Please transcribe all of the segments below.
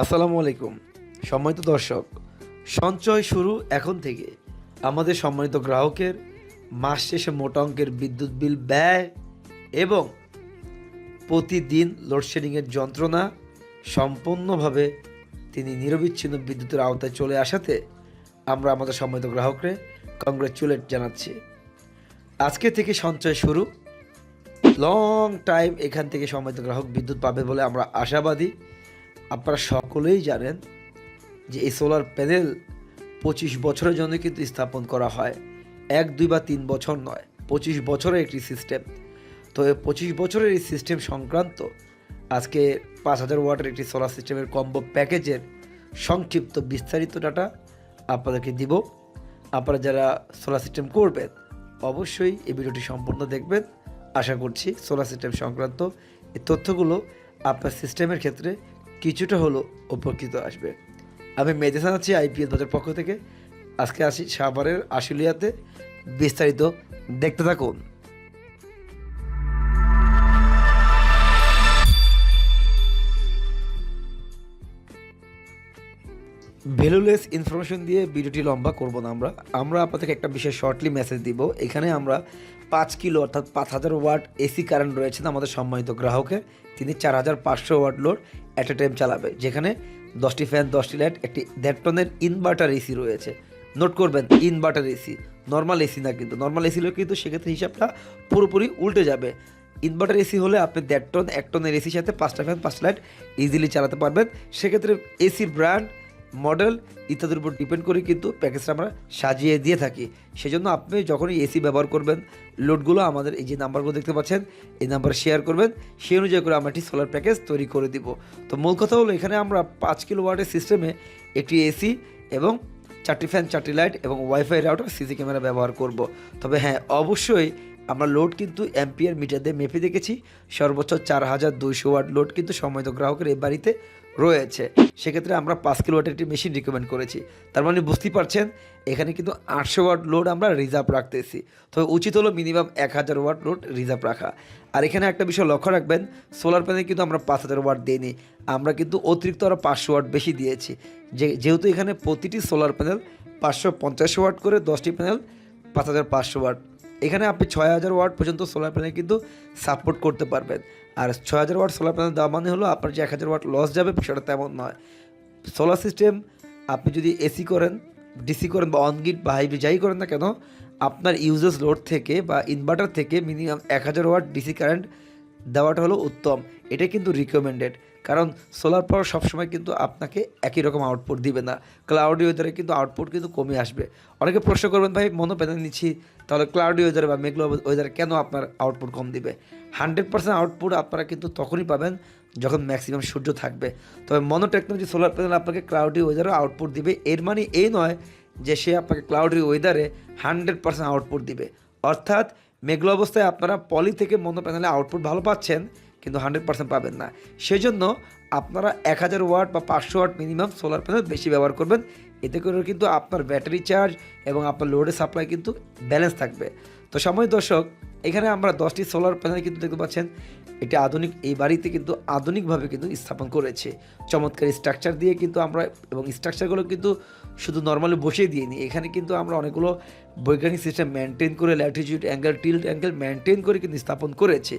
আসসালামু আলাইকুম, সম্মানিত দর্শক। সঞ্চয় শুরু এখন থেকে। আমাদের সম্মানিত গ্রাহকের মাস শেষে মোটা অঙ্কের বিদ্যুৎ বিল ব্যয় এবং প্রতিদিন লোডশেডিংয়ের যন্ত্রণা সম্পূর্ণভাবে তিনি নিরবিচ্ছিন্ন বিদ্যুতের আওতায় চলে আসাতে আমরা আমাদের সম্মানিত গ্রাহককে কংগ্রেচুলেট জানাচ্ছি। আজকে থেকে সঞ্চয় শুরু। লং টাইম এখান থেকে সম্মানিত গ্রাহক বিদ্যুৎ পাবে বলে আমরা আশাবাদী। আপনারা সকলেই জানেন যে এই সোলার প্যানেল পঁচিশ বছরের জন্য কিন্তু স্থাপন করা হয়। এক, দুই বা তিন বছর নয়, পঁচিশ বছরের একটি সিস্টেম তো পঁচিশ বছরের এই সিস্টেম সংক্রান্ত আজকে পাঁচ হাজার ওয়াটের একটি সোলার সিস্টেমের কম্বো প্যাকেজের সংক্ষিপ্ত বিস্তারিত ডাটা আপনাদেরকে দিব। আপনারা যারা সোলার সিস্টেম করবেন, অবশ্যই এই ভিডিওটি সম্পূর্ণ দেখবেন। আশা করছি সোলার সিস্টেম সংক্রান্ত এই তথ্যগুলো আপনার সিস্টেমের ক্ষেত্রে কিছুটা হলো উপকৃত আসবে। আমি মেডিসান আছি আইপিএল দলের পক্ষ থেকে। আজকে আসি সাভারের আশুলিয়াতে। বিস্তারিত দেখতে থাকুন। ভ্যালুলেস ইনফরমেশন দিয়ে ভিডিওটি লম্বা করব না আমরা। আমরা আপনাদেরকে একটা বিশেষ শর্টলি মেসেজ দিব। এখানে আমরা পাঁচ কিলো অর্থাৎ পাঁচ হাজার ওয়াট এসি কারেন্ট রয়েছেন আমাদের সম্মানিত গ্রাহকের। তিনি চার হাজার পাঁচশো watt load at a time চালাবে। যেখানে দশটি ফ্যান দশটি লাইট একটি দেড় টনের ইনভার্টার এসি রয়েছে। নোট করবেন ইনভার্টার এসি নর্মাল এসি না কিন্তু। নর্মাল এসি হলে কিন্তু সেক্ষেত্রে হিসাবটা পুরোপুরি উল্টে যাবে। ইনভার্টার এসি হলে আপনি দেড় টন এক টনের এসির সাথে পাঁচটা ফ্যান পাঁচটা লাইট ইজিলি চালাতে পারবেন। সেক্ষেত্রে এসির ব্র্যান্ড মডেল ইত্যাদির উপর ডিপেন্ড করে কিন্তু প্যাকেজটা আমরা সাজিয়ে দিয়ে থাকি। সেজন্য আপনি যখনই এসি ব্যবহার করবেন, লোডগুলো আমাদের এই যে নাম্বারগুলো দেখতে পাচ্ছেন, এই নাম্বার শেয়ার করবেন, সেই অনুযায়ী করে আমরা একটি সোলার প্যাকেজ তৈরি করে দিব। তো মূল কথা হলো এখানে আমরা পাঁচ কিলো ওয়াটের সিস্টেমে একটি এসি এবং চারটি ফ্যান চারটি লাইট এবং ওয়াইফাই রাউটার সিসি ক্যামেরা ব্যবহার করব। তবে হ্যাঁ অবশ্যই আমরা লোড কিন্তু অ্যাম্পিয়ার মিটার দিয়ে মেপে দেখেছি। সর্বোচ্চ চার হাজার দুইশো ওয়াট লোড কিন্তু সময়ত গ্রাহকের এই বাড়িতে রয়েছে। সেক্ষেত্রে আমরা পাঁচ কিলো ওয়াটের একটি মেশিন রিকমেন্ড করেছি। তার মানে বুঝতেই পারছেন, এখানে কিন্তু আটশো ওয়াট লোড আমরা রিজার্ভ রাখতেছি। তবে উচিত হলো মিনিমাম এক হাজার ওয়াট লোড রিজার্ভ রাখা। আর এখানে একটা বিষয় লক্ষ্য রাখবেন সোলার প্যানেল কিন্তু আমরা পাঁচ হাজার ওয়াট দিইনি। আমরা কিন্তু অতিরিক্ত আরও পাঁচশো ওয়াট বেশি দিয়েছি। যে, যেহেতু এখানে প্রতিটি সোলার প্যানেল পাঁচশো পঞ্চাশ ওয়াট করে, দশটি প্যানেল পাঁচ হাজার পাঁচশো ওয়াট। এখানে আপনি ছয় হাজার ওয়াট পর্যন্ত সোলার প্যানেল কিন্তু সাপোর্ট করতে পারবেন। আর ছয় হাজার ওয়াট সোলার প্যানেল দেওয়া মানে হলো আপনার যে এক হাজার ওয়াট লস যাবে বিষয়টা তেমন নয়। সোলার সিস্টেম আপনি যদি এসি করেন ডিসি করেন বা অনগিট বা হাইব্রিড যাই করেন না কেন, আপনার ইউজেস লোড থেকে বা ইনভার্টার থেকে মিনিমাম এক হাজার ওয়াট ডিসি কারেন্ট দেওয়াটা হলো উত্তম। এটা কিন্তু রিকমেন্ডেড কারণ সোলার পাওয়ার সবসময় কিন্তু আপনাকে একই রকম আউটপুট দিবে না। ক্লাউডি ওয়েদারে কিন্তু আউটপুট কিন্তু কমে আসবে। অনেকে প্রশ্ন করবেন, ভাই মনো প্যানেল নিচ্ছি তাহলে ক্লাউডি ওয়েদার বা মেঘলা ওয়েদার কেন আপনার আউটপুট কম দিবে? হান্ড্রেড পার্সেন্ট আউটপুট আপনারা কিন্তু তখনই পাবেন যখন ম্যাক্সিমাম সূর্য থাকবে। তবে মনো টেকনোলজি সোলার প্যানেল আপনাকে ক্লাউডি ওয়েদারও আউটপুট দিবে। এর মানে এই নয় যে সে আপনাকে ক্লাউডি ওয়েদারে হান্ড্রেড পার্সেন্ট আউটপুট দিবে। অর্থাৎ মেঘলা অবস্থায় আপনারা পলি থেকে মনো প্যানেলে আউটপুট ভালো পাচ্ছেন কিন্তু হান্ড্রেড পার্সেন্ট পাবেন না। সেজন্য আপনারা এক হাজার ওয়াট বা পাঁচশো ওয়াট মিনিমাম সোলার প্যানেল বেশি ব্যবহার করবেন। এতে করে কিন্তু আপনার ব্যাটারি চার্জ এবং আপনার লোডের সাপ্লাই কিন্তু ব্যালেন্স থাকবে। তো সময় দর্শক, এখানে আমরা দশটি সোলার প্যানেল কিন্তু দেখতে পাচ্ছেন। এটি আধুনিক, এই বাড়িতে কিন্তু আধুনিকভাবে কিন্তু স্থাপন করেছে। চমৎকার স্ট্রাকচার দিয়ে কিন্তু আমরা, এবং স্ট্রাকচারগুলো কিন্তু শুধু নর্মালি বসিয়ে দিইনি। এখানে কিন্তু আমরা অনেকগুলো বৈজ্ঞানিক সিস্টেম মেনটেন করে latitude angle tilt angle maintain করে কিন্তু স্থাপন করেছে।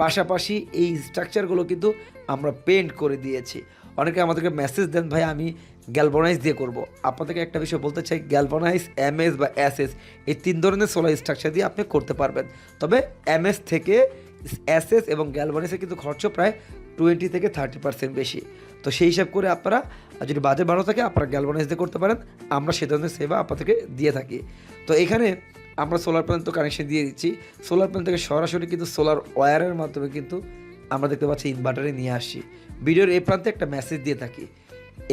পাশাপাশি এই স্ট্রাকচারগুলো কিন্তু আমরা পেন্ট করে দিয়েছি। অনেকে আমাদেরকে মেসেজ দেন, ভাই, আমি গ্যালবনাইজ দিয়ে করব। আপনাদেরকে একটা বিষয় বলতে চাই গ্যালবনাইজ এমএস বা এসএস এই তিন ধরনের সোলার স্ট্রাকচার দিয়ে আপনি করতে পারবেন। তবে এমএস থেকে এসএস এবং গ্যালবনাইজে কিন্তু খরচ প্রায় টোয়েন্টি থেকে থার্টি পার্সেন্ট বেশি। তো সেই হিসাব করে আপনারা যদি বাজেট ভালো থাকে, আপনারা গ্যালবনাইজ দিয়ে করতে পারেন। আমরা সে ধরনের সেবা আপনাদেরকে দিয়ে থাকি। তো এখানে আমরা সোলার প্যানেল তো কানেকশন দিয়ে দিচ্ছি। সোলার প্যানেল থেকে সরাসরি কিন্তু সোলার ওয়্যারের মাধ্যমে কিন্তু আমরা দেখতে পাচ্ছি ইনভার্টারে নিয়ে আসছি। ভিডিওর এই প্রান্তে একটা মেসেজ দিয়ে থাকি।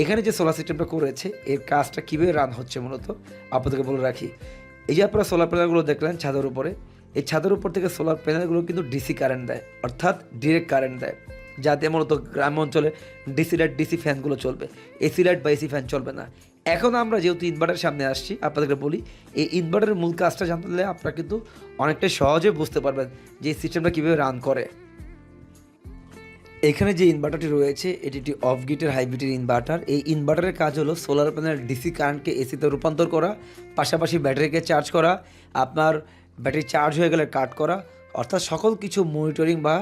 এখানে যে সোলার সিস্টেমটা করেছে এর কাজটা কীভাবে রান হচ্ছে মূলত, আপনাদেরকে বলে রাখি। এই যে আপনারা সোলার প্যানেলগুলো দেখলেন ছাদের উপরে, এই ছাদের উপর থেকে সোলার প্যানেলগুলো কিন্তু ডিসি কারেন্ট দেয়, অর্থাৎ ডিরেক্ট কারেন্ট দেয়। যাতে মূলত গ্রাম অঞ্চলে ডিসি লাইট ডিসি ফ্যানগুলো চলবে। এসি লাইট বা এসি ফ্যান চলবে না। এখন আমরা যেহেতু ইনভার্টার সামনে আসছি, আপনাদেরকে বলি, এই ইনভার্টারের মূল কাজটা জানতে হলে আপনারা কিন্তু অনেকটাই সহজে বুঝতে পারবেন যে এই সিস্টেমটা কীভাবে রান করে। এখানে যে ইনভার্টারটি রয়েছে, এটি একটি অফ গিটের হাইব্রিডের ইনভার্টার। এই ইনভার্টারের কাজ হলো সোলার প্যানেল, ডিসি কারেন্টকে এসিতে রূপান্তর করা, পাশাপাশি ব্যাটারিকে চার্জ করা, আপনার ব্যাটারি চার্জ হয়ে গেলে কাট করা, অর্থাৎ সকল কিছু মনিটরিং বা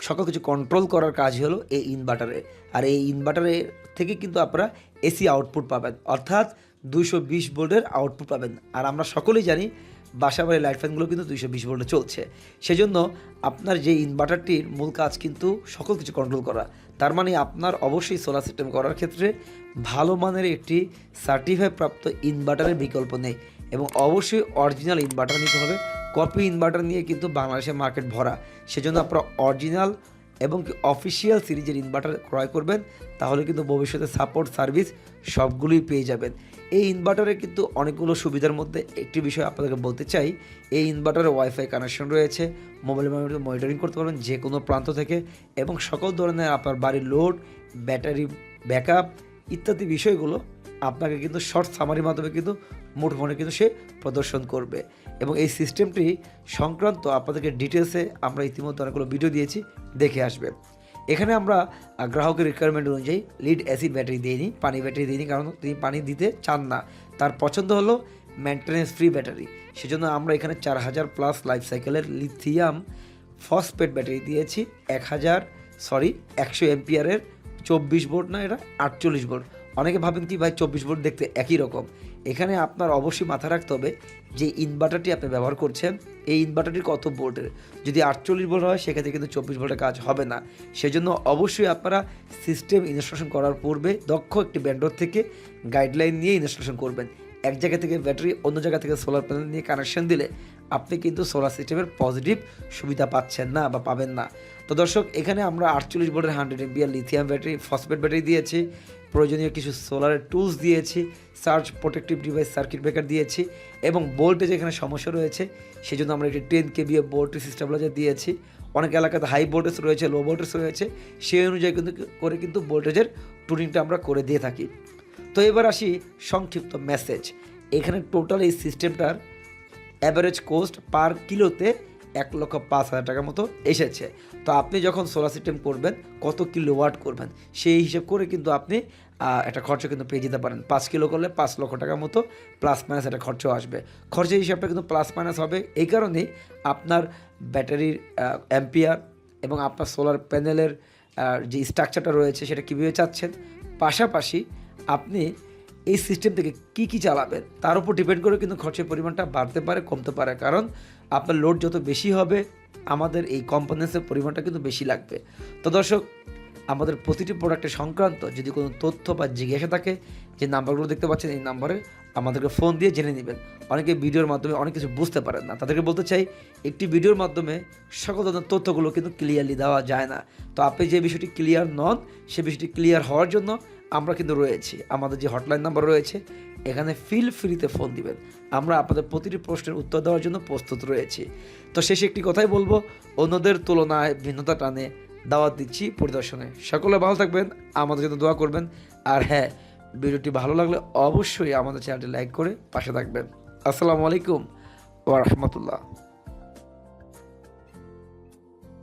সকল কিছু কন্ট্রোল করার কাজ হলো এই ইনভার্টারে আর এই ইনভার্টারে থেকে কিন্তু আপনারা এসি আউটপুট পাবেন। অর্থাৎ দুশো বিশ ভোল্টের আউটপুট পাবেন। আর আমরা সকলেই জানি বাসা বাড়ির লাইট ফ্যানগুলো কিন্তু দুইশো বিশ ভোল্টে চলছে। সেজন্য আপনার যে ইনভার্টারটির মূল কাজ কিন্তু সকল কিছু কন্ট্রোল করা। তার মানে আপনার অবশ্যই সোলার সিস্টেম করার ক্ষেত্রে ভালো মানের একটি সার্টিফাই প্রাপ্ত ইনভার্টারের বিকল্প নেই। এবং অবশ্যই অরিজিনাল ইনভার্টার নিতে হবে। কপি ইনভার্টার নিয়ে কিন্তু বাংলাদেশের মার্কেট ভরা। সেজন্য আপনারা অরিজিনাল এবং কি অফিসিয়াল সিরিজের ইনভার্টার ক্রয় করবেন, তাহলে কিন্তু ভবিষ্যতে সাপোর্ট সার্ভিস সবগুলোই পেয়ে যাবেন। এই ইনভার্টারে কিন্তু অনেকগুলো সুবিধার মধ্যে একটি বিষয় আপনাদেরকে বলতে চাই, এই ইনভার্টারে ওয়াইফাই কানেকশন রয়েছে মোবাইল মনিটরিং করতে পারবেন যে কোনো প্রান্ত থেকে এবং সকল ধরনের আপনার বাড়ির লোড ব্যাটারি ব্যাকআপ ইত্যাদি বিষয়গুলো আপনাকে কিন্তু শর্ট সামারির মাধ্যমে কিন্তু মুঠোফোনে কিন্তু সে প্রদর্শন করবে। এবং এই সিস্টেমটি সংক্রান্ত আপনাদেরকে ডিটেলসে আমরা ইতিমধ্যে অনেকগুলো ভিডিও দিয়েছি, দেখে আসবে। এখানে আমরা গ্রাহকের রিকোয়ারমেন্ট অনুযায়ী লিড অ্যাসিড ব্যাটারি দিইনি, পানি ব্যাটারি দিইনি, কারণ তিনি পানি দিতে চান না। তার পছন্দ হলো মেনটেন্যান্স ফ্রি ব্যাটারি সেজন্য আমরা এখানে চার হাজার প্লাস লাইফ সাইকেলের লিথিয়াম ফসফেট ব্যাটারি দিয়েছি, এক হাজার সরি একশো এমপিয়ারের চব্বিশ ভোল্ট না এটা, আটচল্লিশ ভোল্ট অনেকে ভাবেন কি ভাই চব্বিশ ভোল্ট দেখতে একই রকম। এখানে আপনার অবশ্যই মাথা রাখতে হবে যে ইনভার্টারটি আপনি ব্যবহার করছেন, এই ইনভার্টারটি কত ভোল্টের যদি আটচল্লিশ ভোল্ট হয়, সেক্ষেত্রে কিন্তু চব্বিশ ভোল্টের কাজ হবে না। সেজন্য অবশ্যই আপনারা সিস্টেম ইনস্টলেশন করার পূর্বে দক্ষ একটি ব্যান্ডর থেকে গাইডলাইন নিয়ে ইনস্টলেশন করবেন। এক জায়গা থেকে ব্যাটারি অন্য জায়গা থেকে সোলার প্যানেল নিয়ে কানেকশন দিলে আপনি কিন্তু সোলার সিস্টেমের পজিটিভ সুবিধা পাচ্ছেন না বা পাবেন না। তো দর্শক, এখানে আমরা আটচল্লিশ ভোল্টের hundred ampere lithium battery phosphate battery দিয়েছি। প্রয়োজনীয় কিছু সোলারের টুলস দিয়েছি surge protective device circuit breaker দিয়েছি এবং ভোল্টেজ এখানে সমস্যা রয়েছে সেই জন্য আমরা একটি টেন কে কেবি ভোল্টেজ সিস্টেবিলাইজার দিয়েছি। অনেক এলাকাতে হাই ভোল্টেজ রয়েছে লো ভোল্টেজ রয়েছে, সেই অনুযায়ী কিন্তু করে কিন্তু ভোল্টেজের টুনিংটা আমরা করে দিয়ে থাকি। তো এবার আসি সংক্ষিপ্ত মেসেজ এখানে টোটাল এই সিস্টেমটার অ্যাভারেজ কোস্ট পার কিলোতে এক লক্ষ পাঁচ হাজার টাকার মতো এসেছে। তো আপনি যখন সোলার সিস্টেম করবেন, কত কিলো ওয়াট করবেন, সেই হিসেব করে কিন্তু আপনি একটা খরচ কিন্তু পেয়ে যেতে পারেন। পাঁচ কিলো করলে পাঁচ লক্ষ টাকার মতো প্লাস মাইনাস একটা খরচ আসবে। খরচের হিসাবটা কিন্তু প্লাস মাইনাস হবে। এই কারণেই আপনার ব্যাটারির অ্যাম্পিয়ার এবং আপনার সোলার প্যানেলের যে স্ট্রাকচারটা রয়েছে সেটা কীভাবে চাচ্ছেন? পাশাপাশি আপনি এই সিস্টেম থেকে কি কি চালাবেন? তার উপর ডিপেন্ড করে কিন্তু খরচের পরিমাণটা বাড়তে পারে, কমতে পারে। কারণ আপনার লোড যত বেশি হবে, আমাদের এই কম্পোনেন্সের পরিমাণটা কিন্তু বেশি লাগবে। তো দর্শক আমাদের প্রতিটি প্রোডাক্টের সংক্রান্ত যদি কোনো তথ্য বা জিজ্ঞাসা থাকে, যে নাম্বারগুলো দেখতে পাচ্ছেন এই নাম্বারে আমাদেরকে ফোন দিয়ে জেনে নেবেন। অনেকে ভিডিওর মাধ্যমে অনেক কিছু বুঝতে পারেন না। তাদেরকে বলতে চাই, একটি ভিডিওর মাধ্যমে সকল ধরনের তথ্যগুলো কিন্তু ক্লিয়ারলি দেওয়া যায় না। তো আপনি যে বিষয়টি ক্লিয়ার নন, সে বিষয়টি ক্লিয়ার হওয়ার জন্য আমরা কিন্তু রয়েছি। আমাদের যে হটলাইন নাম্বার রয়েছে, এখানে ফিল ফ্রিতে ফোন দিবেন। আমরা আপনাদের প্রতিটি প্রশ্নের উত্তর দেওয়ার জন্য প্রস্তুত রয়েছি। তো শেষে একটি কথাই বলব, অন্যদের তুলনায় ভিন্নতা টানে দাওয়াত দিচ্ছি পরিদর্শনে। সকলে ভালো থাকবেন, আমাদের জন্য দোয়া করবেন। আর হ্যাঁ ভিডিওটি ভালো লাগলে অবশ্যই আমাদের চ্যানেলটি লাইক করে পাশে থাকবেন। আসসালামু আলাইকুম ওয়া রাহমাতুল্লাহ।